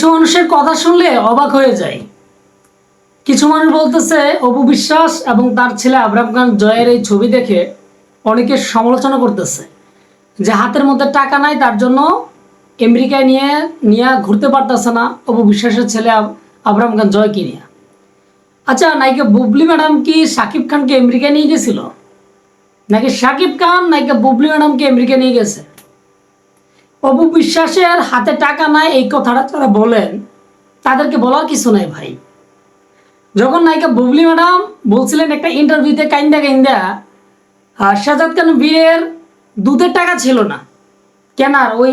কিছু মানুষের কথা শুনলে অবাক হয়ে যায় কিছু মানুষ বলতেছে, অপু বিশ্বাস এবং তার ছেলে আবরাম খান জয়ের এই ছবি দেখে অনেকে সমালোচনা করতেছে যে হাতের মধ্যে টাকা নাই, তার জন্য আমেরিকায় নিয়ে নিয়ে ঘুরতে পারতেছে না অপু বিশ্বাসের ছেলে আব- আবরাম খান জয়কে নিয়ে। আচ্ছা নায়িকা বুবলি ম্যাডাম কি সাকিব খানকে আমেরিকায় নিয়ে গেছিল? নাকি সাকিব খান নায়িকা বুবলি ম্যাডামকে আমেরিকা নিয়ে গেছে? অপু বিশ্বাসের হাতে টাকা নাই, এই কথাটা তারা বলেন, তাদেরকে বলার কিছু নাই ভাই। যখন নায়িকা বুবলি ম্যাডাম বলছিলেন একটা ইন্টারভিউতে, কাইন্দা কাইন্দা শাহজাদ খান বীরের দুধের টাকা ছিল না। কেনার ওই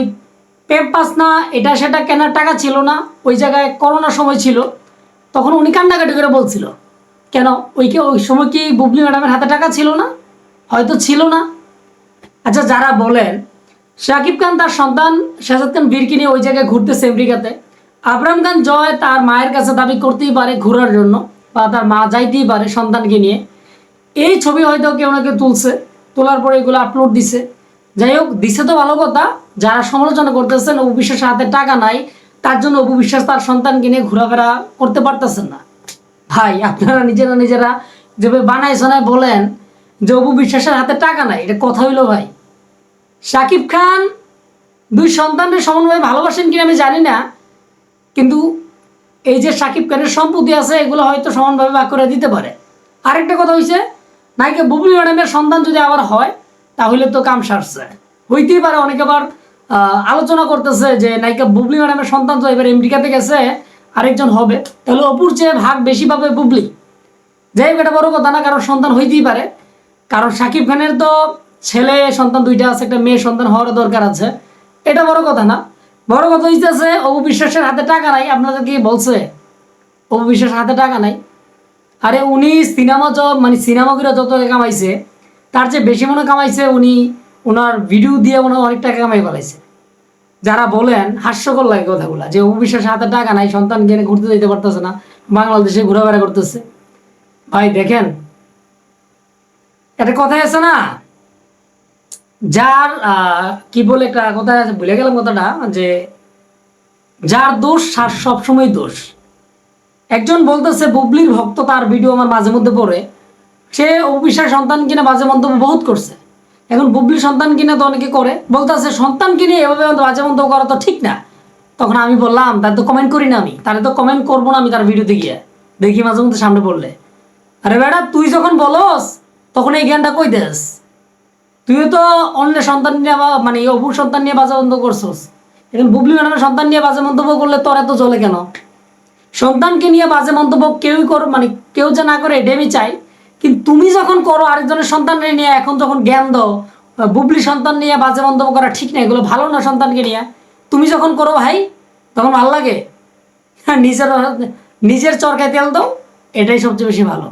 পেম্পাস না, এটা সেটা কেনার টাকা ছিল না, ওই জায়গায় করোনার সময় ছিল। তখন উনি কান্নাকাটি করে বলছিল, কেন, ওই কি, ওই সময় কি বুবলি ম্যাডামের হাতে টাকা ছিল না? হয়তো ছিল না? আচ্ছা যারা বলেন শাকিব খান তার সন্তান শাহজাদ খান বীরকে নিয়ে ওই জায়গায় ঘুরতেছে আমেরিকাতে। আবরাম খান জয় তার মায়ের কাছে দাবি করতেই পারে ঘোরার জন্য বা তার মা যাইতেই পারে সন্তানকে নিয়ে। এই ছবি হয়তো কেউ না কেউ তুলছে, তোলার পরে এগুলো আপলোড দিছে। যাই হোক, দিছে তো ভালো কথা, যারা সমালোচনা করতেছেন, অপু বিশ্বাসের হাতে টাকা নাই, তার জন্য অপু বিশ্বাস তার সন্তানকে নিয়ে ঘোরাফেরা করতে পারতেছেন না। ভাই, আপনারা নিজেরা নিজেরা যেভাবে বানায় শোনায় বলেন যে অপু বিশ্বাসের হাতে টাকা নাই, এটা কথা হইল ভাই। শাকিব খান দুই সন্তানের সমানভাবে ভালোবাসেন কিনা আমি জানি না, কিন্তু এই যে শাকিব খানের সম্পত্তি আছে, এগুলো হয়তো সমানভাবে ভাগ করে দিতে পারে। আরেকটা কথা হয়েছে নায়িকা বুবলি ম্যাডামের সন্তান যদি আবার হয়, তাহলে তো কাম সারছে। হইতেই পারে, অনেকে আবার আলোচনা করতেছে যে নায়িকা বুবলি ম্যাডামের সন্তান তো এবার আমেরিকাতে গেছে, আরেকজন হবে। তাহলে অপুর চেয়ে ভাগ বেশি পাবে বুবলি। যাই হোক, এটা বড় কথা না, কারণ সন্তান হইতেই পারে। কারণ সাকিব খানের তো ছেলে, সন্তান দুইটা আছে, একটা মেয়ে, সন্তান হওয়ার দরকার আছে। এটা বড় কথা না। বড় কথা হইতেছে অপু বিশ্বাসের হাতে টাকা নাই, আপনাদের কি বলছে? অপু বিশ্বাসের হাতে টাকা নাই। আরে উনি সিনেমা যত মানে সিনেমা করে যত কামাইছে, তার চেয়ে বেশি মনে কামাইছে উনি ওনার ভিডিও দিয়ে মনে অনেক টাকা কামাই ফেলাইছে। যারা বলেন, হাস্যকর লাগে কথাগুলো, যে অপু বিশ্বাসের হাতে টাকা নাই, সন্তান কিনে ঘুরতে যেতে পারতেছে না, বাংলাদেশে ঘোরাফেরা করতেছে। ভাই, দেখেন। একটা কথাই আছে না? যার কি বলে একটা কথা আছে, ভুলে গেলাম কথাটা, যে যার দোষ, তার সবসময় দোষ। একজন বলতেছে, বুবলির ভক্ত, তার ভিডিও আমার মাঝে মধ্যে পড়ে। সে অবিশ্বাস সন্তান কিনে বাজে মন্তব্য বহুত করছে। এখন বুবলির সন্তান কিনে তো অনেকে করে। বলতেছে, সন্তান কিনে এভাবে বাজে মন্তব্য করা তো ঠিক না। তখন আমি বললাম তার তো কমেন্ট করি না আমি। তারে তো কমেন্ট করব না আমি তার ভিডিওতে গিয়ে। দেখি মাঝে মধ্যে সামনে পড়লে। আরে বেটা তুই যখন বলস, তখন এই জ্ঞানটা কই দেস? তুইও তো অন্য সন্তান নিয়ে মানে অপুর সন্তান নিয়ে বাজে মন্তব্য করছস। এখন বুবলি ম্যাডামের সন্তান নিয়ে বাজে মন্তব্য করলে তোর এত চলে কেন? সন্তানকে নিয়ে বাজে মন্তব্য কেউই কর মানে কেউ যে না করে এটা আমি চাই। কিন্তু তুমি যখন করো আরেকজনের সন্তান নিয়ে, এখন যখন জ্ঞান দাও বুবলি সন্তান নিয়ে বাজে মন্তব্য করা ঠিক না এগুলো ভালো না সন্তানকে নিয়ে। তুমি যখন করো ভাই, তখন ভালো লাগে। হ্যাঁ নিজের নিজের চরকায় তেল দাও, এটাই সবচেয়ে বেশি ভালো।